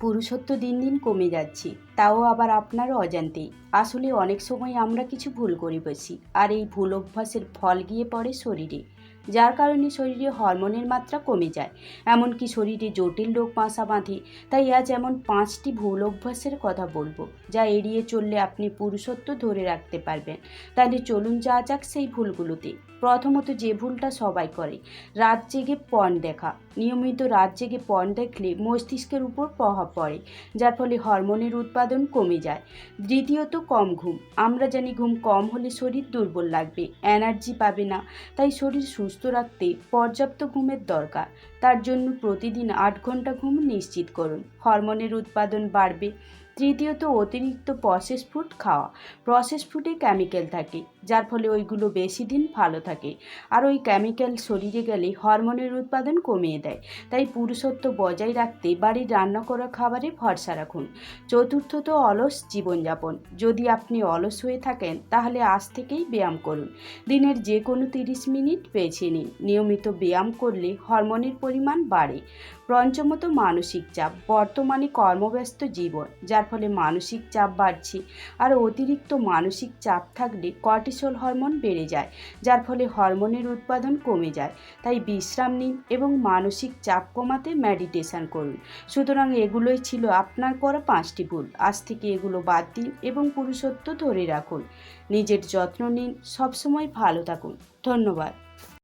পুরুষত্ব দিন দিন কমে যাচ্ছে, তাও আবার আপনার অজান্তে। আসলে অনেক সময় আমরা কিছু ভুল করে বসি, আর এই ভুল অভ্যাসের ফল গিয়ে পড়ে শরীরে। যার কারণে শরীরে হরমোনের মাত্রা কমে যায়। এমনকি শরীরে জটিল রোগ বাসা বাঁধে, তাই আজ এমন পাঁচটি ভুল অভ্যাসের কথা বলব, যা এড়িয়ে চললে আপনি পুরুষত্ব ধরে রাখতে পারবেন। তাহলে চলুন যা যাক সেই ভুলগুলোতে। প্রথমত যে ভুলটা সবাই করে, রাত জেগে পণ দেখা। নিয়মিত রাত জেগে পণ দেখলে মস্তিষ্কের উপর প্রভাব পড়ে, যার ফলে হরমোনের উৎপাদন কমে যায়। দ্বিতীয়ত কম ঘুম। আমরা জানি ঘুম কম হলে শরীর দুর্বল লাগবে, এনার্জি পাবে না, তাই শরীর সুস্থ রাখতে পর্যাপ্ত ঘুমের দরকার। তার জন্য প্রতিদিন আট ঘণ্টা ঘুম নিশ্চিত করুন। হরমোনের উৎপাদন বাড়বে। তৃতীয়ত অতিরিক্ত প্রসেস ফুড খাওয়া। প্রসেস ফুডে কেমিক্যাল থাকে, যার ফলে ওইগুলো বেশি দিন ভালো থাকে। আর ওই কেমিক্যাল শরীরে গেলে হরমোনের উৎপাদন কমিয়ে দেয়। তাই পুরুষত্ব বজায় রাখতে বাড়ির রান্না করা খাবারে ভরসা রাখুন। চতুর্থত অলস জীবনযাপন। যদি আপনি অলস হয়ে থাকেন, তাহলে আজ থেকেই ব্যায়াম করুন। দিনের যে কোনো তিরিশ মিনিট বেছে নিন। নিয়মিত ব্যায়াম করলে হরমোনের পরিমাণ বাড়ে। পঞ্চমত মানসিক চাপ। বর্তমানে কর্মব্যস্ত জীবন, যার ফলে মানসিক চাপ বাড়ছে আর অতিরিক্ত মানসিক চাপ থাকলে কর্টিসল হরমোন বেড়ে যায়, যার ফলে হরমোনের উৎপাদন কমে যায়। তাই বিশ্রাম নিন এবং মানসিক চাপ কমাতে মেডিটেশন করুন। সুতরাং এগুলোই ছিল আপনার করা পাঁচটি ভুল। আজ থেকে এগুলো বাদ দিন এবং পুরুষত্ব ধরে রাখুন। নিজের যত্ন নিন। সবসময় ভালো থাকুন। ধন্যবাদ।